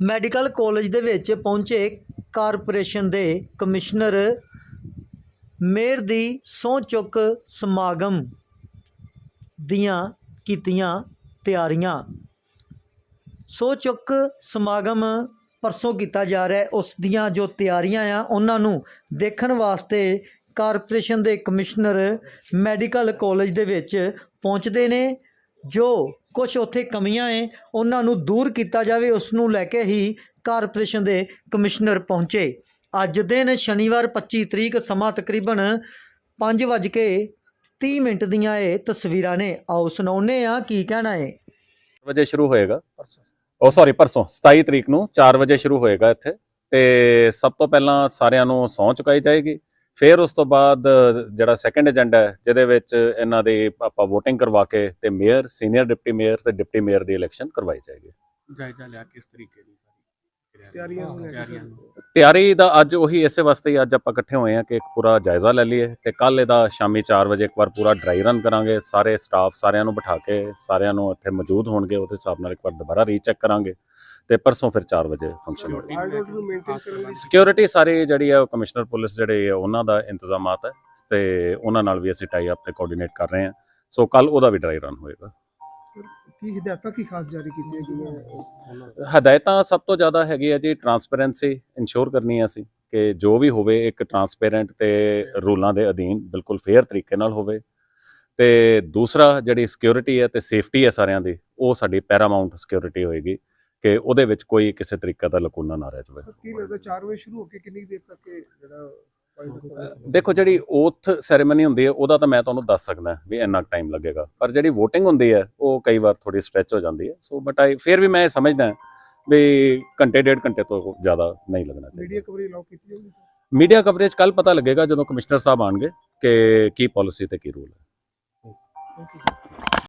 Medical college ਦੇ ਵਿੱਚ ਪਹੁੰਚੇ ਕਾਰਪੋਰੇਸ਼ਨ ਦੇ ਕਮਿਸ਼ਨਰ ਮੇਅਰ ਦੀ ਸਹੁੰ ਚੁੱਕ ਸਮਾਗਮ ਦੀਆਂ ਕੀਤੀਆਂ ਤਿਆਰੀਆਂ। ਸਹੁੰ ਚੁੱਕ ਸਮਾਗਮ ਪਰਸੋਂ ਕੀਤਾ ਜਾ ਰਿਹਾ ਉਸ ਦੀਆਂ ਜੋ ਤਿਆਰੀਆਂ ਆ, ਉਹਨਾਂ ਨੂੰ ਦੇਖਣ ਵਾਸਤੇ ਕਾਰਪੋਰੇਸ਼ਨ ਦੇ ਕਮਿਸ਼ਨਰ ਮੈਡੀਕਲ ਕਾਲਜ ਦੇ ਵਿੱਚ ਪਹੁੰਚਦੇ ਨੇ। ਜੋ ਕੁਝ ਉੱਥੇ ਕਮੀਆਂ ਹੈ ਉਹਨਾਂ ਨੂੰ ਦੂਰ ਕੀਤਾ ਜਾਵੇ, ਉਸ ਨੂੰ ਲੈ ਕੇ ਹੀ ਕਾਰਪੋਰੇਸ਼ਨ ਦੇ ਕਮਿਸ਼ਨਰ ਪਹੁੰਚੇ। ਅੱਜ ਦਿਨ ਸ਼ਨੀਵਾਰ 25 ਤਰੀਕ ਸਮਾਂ ਤਕਰੀਬਨ 5:30 ਮਿੰਟ ਦੀਆਂ ਇਹ ਤਸਵੀਰਾਂ ਨੇ। ਆਓ ਸੁਣਾਉਨੇ ਆ ਕੀ ਕਹਿਣਾ ਹੈ ਵਜੇ ਸ਼ੁਰੂ ਹੋਏਗਾ। ਉਹ ਸੌਰੀ ਪਰਸੋਂ 27 ਤਰੀਕ ਨੂੰ 4 ਵਜੇ ਸ਼ੁਰੂ ਹੋਏਗਾ ਇੱਥੇ। ਤੇ ਸਭ ਤੋਂ ਪਹਿਲਾਂ ਸਾਰਿਆਂ ਨੂੰ ਸਹੁੰ ਚੁਕਾਈ ਜਾਏਗੀ। ਫਿਰ ਉਸ ਤੋਂ ਬਾਅਦ ਜਿਹੜਾ ਸੈਕੰਡ ਏਜੰਡਾ ਹੈ ਜਿਹਦੇ ਵਿੱਚ ਇਹਨਾਂ ਦੀ ਆਪਾਂ VOTING ਕਰਵਾ ਕੇ ਤੇ ਮੇਅਰ ਸੀਨੀਅਰ ਡਿਪਟੀ ਮੇਅਰ ਤੇ ਡਿਪਟੀ ਮੇਅਰ ਦੀ ਇਲੈਕਸ਼ਨ ਕਰਵਾਈ ਜਾਏਗੀ। ਜਾਇਜ਼ਾ ਲਿਆ ਕਿਸ ਤਰੀਕੇ ਦੀ? ਸਾਰੀ ਤਿਆਰੀਆਂ ਤਿਆਰੀਆਂ ਨੂੰ। ਤਿਆਰੀ ਦਾ ਅੱਜ ਉਹੀ ਇਸੇ ਵਾਸਤੇ ਹੀ ਅੱਜ ਆਪਾਂ ਇਕੱਠੇ ਹੋਏ ਹਾਂ ਕਿ ਇੱਕ ਪੂਰਾ ਜਾਇਜ਼ਾ ਲੈ ਲਈਏ ਤੇ ਕੱਲ ਇਹਦਾ ਸ਼ਾਮੀ 4 ਵਜੇ ਇੱਕ ਵਾਰ ਪੂਰਾ ਡਰਾਈ ਰਨ ਕਰਾਂਗੇ। ਸਾਰੇ ਸਟਾਫ ਸਾਰਿਆਂ ਨੂੰ ਬਿਠਾ ਕੇ ਸਾਰਿਆਂ ਨੂੰ ਇੱਥੇ ਮੌਜੂਦ ਹੋਣਗੇ, ਉਹਦੇ ਹਿਸਾਬ ਨਾਲ ਇੱਕ ਵਾਰ ਦੁਬਾਰਾ ਰੀਚੈਕ ਕਰਾਂਗੇ ਤੇ ਪਰਸੋਂ ਫਿਰ 4 ਵਜੇ ਫੰਕਸ਼ਨ ਹੋਏਗਾ। Security ਸਿਕਿਉਰਿਟੀ ਸਾਰੀ ਜਿਹੜੀ ਆ ਉਹ ਕਮਿਸ਼ਨਰ ਪੁਲਿਸ ਜਿਹੜੇ ਆ, ਉਹਨਾਂ ਦਾ ਇੰਤਜ਼ਾਮਾਤ ਹੈ ਤੇ ਉਹਨਾਂ ਨਾਲ ਵੀ ਅਸੀਂ ਟਾਈ ਅਪ ਤੇ ਕੋਆਰਡੀਨੇਟ ਕਰ ਰਹੇ ਹਾਂ। ਸੋ ਕੱਲ ਉਹਦਾ ਵੀ ਡਰਾਈ ਰਨ ਹੋਏਗਾ। ਕੀ ਹਦਾਇਤਾਂ ਕੀ ਖਾਸ ਜਾਰੀ ਕੀਤੀਆਂ ਗਈਆਂ ਹਦਾਇਤਾਂ ਸਭ ਤੋਂ ਜ਼ਿਆਦਾ ਹੈਗੀ ਹੈ ਜੀ ਟਰਾਂਸਪੇਰੈਂਸੀ ਇਨਸ਼ੋਰ ਕਰਨੀ ਹੈ ਅਸੀਂ ਕਿ ਜੋ ਵੀ ਹੋਵੇ ਇੱਕ ਟਰਾਂਸਪੇਰੈਂਟ ਤੇ ਰੂਲਾਂ ਦੇ ਅਧੀਨ ਬਿਲਕੁਲ ਫੇਅਰ ਤਰੀਕੇ ਨਾਲ ਹੋਵੇ ਤੇ ਦੂਸਰਾ ਜਿਹੜੀ ਸਿਕਿਉਰਿਟੀ ਹੈ ਤੇ ਸੇਫਟੀ ਹੈ ਸਾਰਿਆਂ ਦੀ ਉਹ ਸਾਡੀ ਪੈਰਾਮਾਉਂਟ ਸਿਕਿਉਰਿਟੀ ਹੋਏਗੀ ਕਿ ਉਹਦੇ ਵਿੱਚ ਕੋਈ ਕਿਸੇ ਤਰੀਕੇ ਦਾ ਲਕੂਨਾ ਨਾ ਰਹਿ ਜਾਵੇ ਕੀ ਲੱਗਦਾ 4 ਵਜੇ ਸ਼ੁਰੂ ਹੋ ਕੇ ਕਿੰਨੀ ਦੇਰ ਤੱਕ ਜਿਹੜਾ? ਦੇਖੋ ਜਿਹੜੀ ਓਥ ਸੈਰੇਮਨੀ ਹੁੰਦੀ ਹੈ ਉਹਦਾ ਤਾਂ ਮੈਂ ਤੁਹਾਨੂੰ ਦੱਸ ਸਕਦਾ ਵੀ ਇੰਨਾ ਟਾਈਮ ਲੱਗੇਗਾ। ਪਰ ਜਿਹੜੀ VOTING ਹੁੰਦੀ ਹੈ ਉਹ ਕਈ ਵਾਰ ਥੋੜੀ ਸਟ੍ਰੈਚ ਹੋ ਜਾਂਦੀ ਹੈ। ਸੋ ਬਟ ਆਈ ਫਿਰ ਵੀ ਮੈਂ ਇਹ ਸਮਝਦਾ ਵੀ ਘੰਟੇ ਡੇਢ ਘੰਟੇ ਤੋਂ ਜ਼ਿਆਦਾ ਨਹੀਂ ਲੱਗਣਾ ਚਾਹੀਦਾ। ਮੀਡੀਆ ਕਵਰੇਜ ਲਾਓ ਕੀਤੀ ਹੋਊਗੀ ਮੀਡੀਆ ਕਵਰੇਜ ਕੱਲ ਪਤਾ ਲੱਗੇਗਾ ਜਦੋਂ ਕਮਿਸ਼ਨਰ ਸਾਹਿਬ ਆਣਗੇ ਕਿ ਕੀ ਪਾਲਿਸੀ ਤੇ ਕੀ ਰੂਲ ਹੈ। Thank you